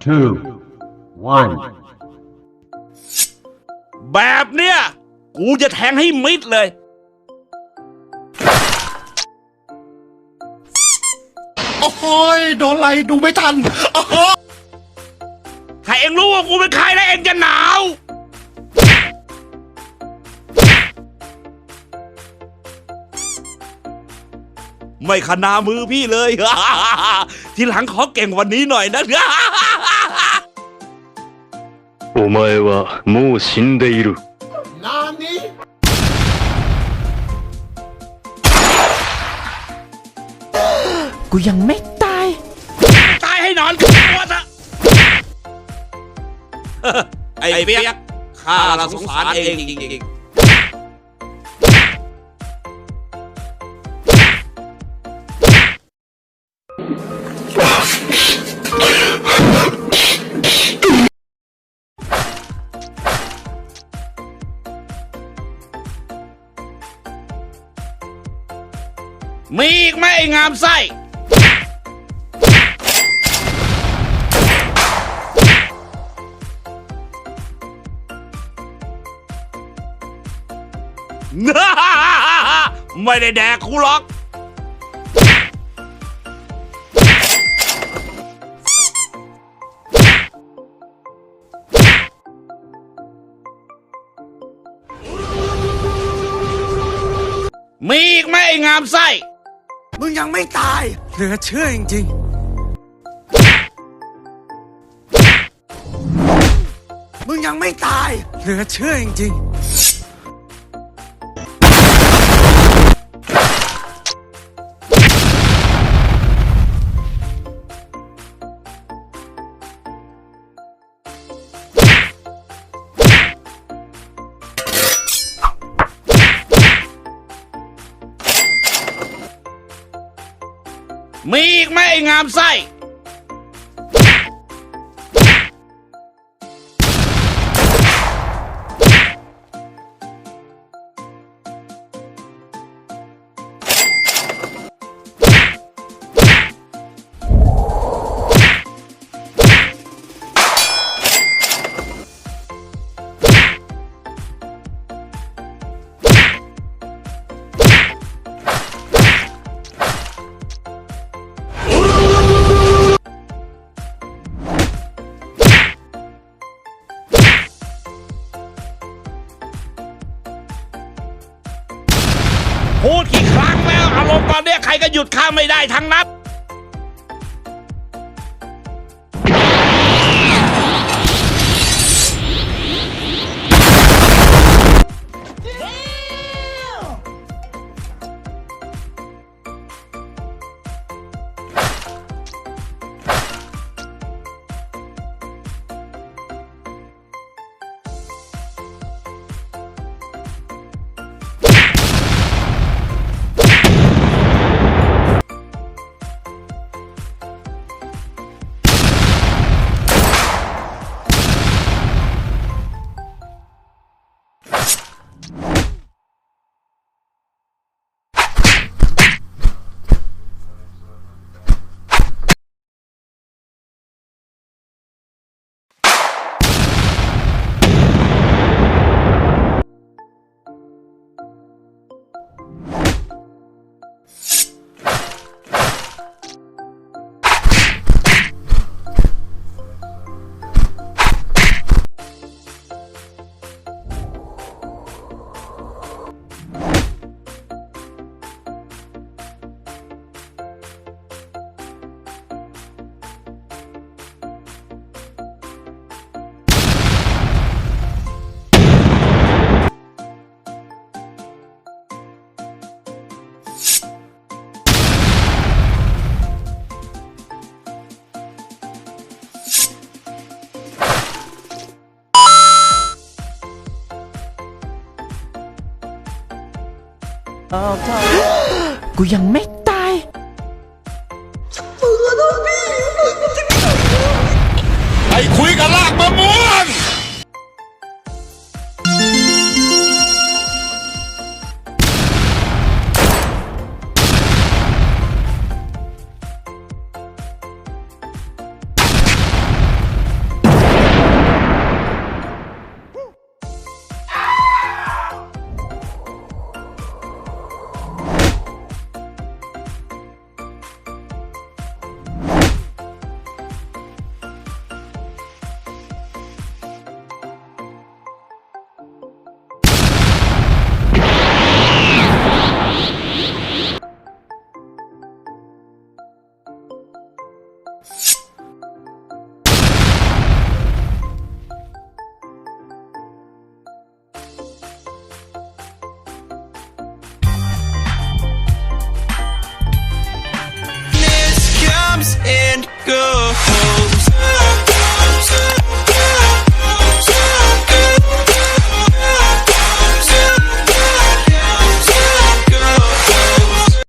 two, one. แบบเนี้ย กูจะแทงให้มิดเลย โอ้โหยโดนอะไรดูไม่ทันโอ้โหถ้าเองรู้ว่ากูเป็นใครแล้วเองจะหนาว ไม่ขนามือพี่เลย ทีหลังขอเก่งกวันนี้หน่อยนะ お前はもう死んでいる。 นานี้ กูยังไม่ตาย ตายให้นอนกับตัวซะ ไอ้เปียกข้าละสงสารเองจริงๆ มีอีกไหมไอ้งามไส้ไม่ได้แดกกูหรอก มีอีกไหมไอ้งามไส้ มึงยังไม่ตาย เหลือเชื่อจริง ๆ มึงยังไม่ตาย เหลือเชื่อจริง ๆ มีอีกไหมไอ้งามไส้ พูดกี่ครั้งแล้วอารมณ์ตอนเนี้ยใครก็หยุดข้าไม่ได้ทั้งนั้น กูยังไม่ good.